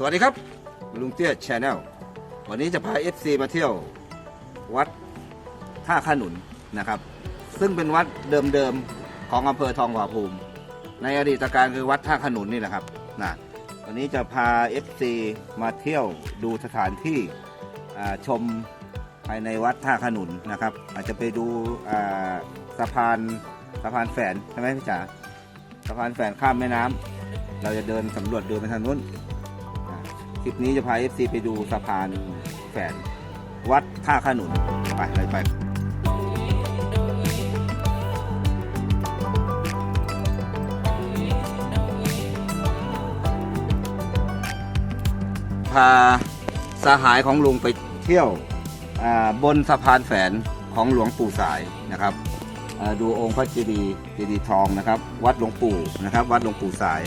สวัสดีครับ ลุงเตี้ยชาแนลวันนี้จะพา FC มาเที่ยววัดท่าขนุนนะครับ ซึ่งเป็นวัดเดิมๆของอำเภอทองผาภูมิ ในอดีตการคือวัดท่าขนุนนี่แหละครับนะวันนี้จะพา FC มาเที่ยวดูสถานที่ชมภายในวัดท่าขนุนนะครับ อาจจะไปดูสะพานสะพานแฝนใช่ไหมพี่จ๋าสะพานแฝนข้ามแม่น้ำเราจะเดินสำรวจเดินไปทางนู้น คลิปนี้จะพา FC ไปดูสะพานแฝนวัดท่าขนุน ไปเลยไปพาสหายของลุงไปเที่ยวบนสะพานแฝนของหลวงปู่สายนะครับดูองค์พระเจดีย์เจดีย์ทองนะครับ วัดหลวงปู่นะครับ วัดหลวงปู่สาย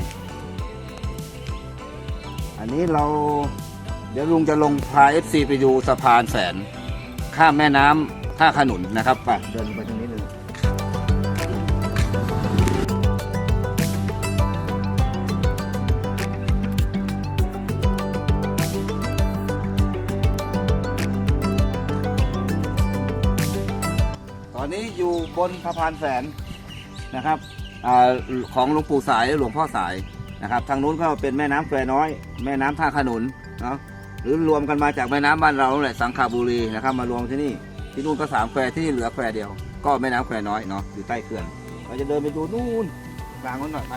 อันนี้เราเดี๋ยวลุงจะลงพา FC ไปดูสะพานแสน ข้ามแม่น้ำท่าขนุนนะครับไปเดินไปตรงนี้เลยตอนนี้อยู่บนสะพานแสนนะครับอาของหลวงปู่สายหลวงพ่อสาย นะครับทางนู้นก็เป็นแม่น้ำแควน้อย แม่น้ำท่าขนุนเนาะหรือรวมกันมาจากแม่น้ำบ้านเราแหละสังขบุรีนะครับมารวมที่นี่ที่นู่นก็สามแควที่นี่เหลือแควเดียว ก็แม่น้ำแควน้อยเนาะอยู่ใต้เขื่อนเราจะเดินไปดูนู่นกลางนู้นหน่อยไป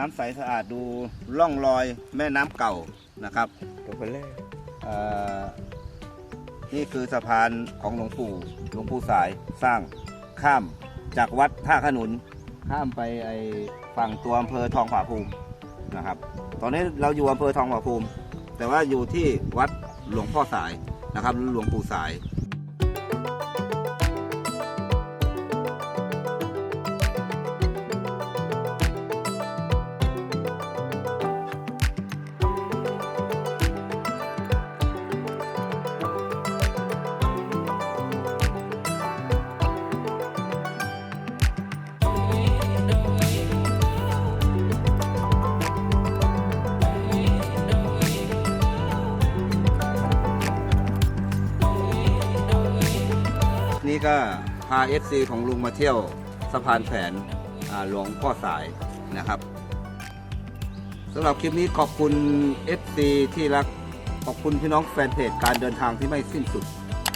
น้ำใสสะอาดดูร่องรอยแม่น้ำเก่านะครับตัวคนแรกเอ่อนี่คือสะพานของหลวงปู่หลวงปู่สายสร้างข้ามจากวัดท่าขนุน ข้ามไปไอฝั่งตัวอำเภอทองผาภูมินะครับ ตอนนี้เราอยู่อำเภอทองผาภูมิ แต่ว่าอยู่ที่วัดหลวงพ่อสายนะครับหลวงปู่สาย ก็พา FC ของลุงมาเที่ยวสะพานแผนหลวงพ่อสายนะครับสำหรับคลิปนี้ขอบคุณ FC ที่รักขอบคุณพี่น้องแฟนเพจการเดินทางที่ไม่สิ้นสุด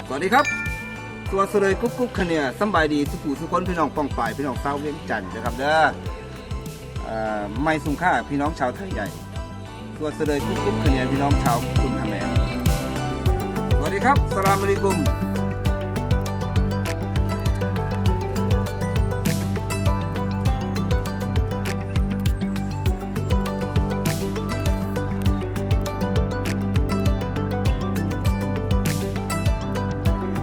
สวัสดีครับ ตัวเสลยกุ๊กกุ๊กคเนียสบายดีทุกผู้ทุกคนพี่น้องป้องฝ่ายพี่น้องชาเวียงจันทร์นะครับเด้อไม่สุงค่าพี่น้องชาวไทยใหญ่ตัวเสลยกุ๊กกุ๊กคเนียพี่น้องชาวคุณทำแมนสวัสดีครับสลามอะลัยกุม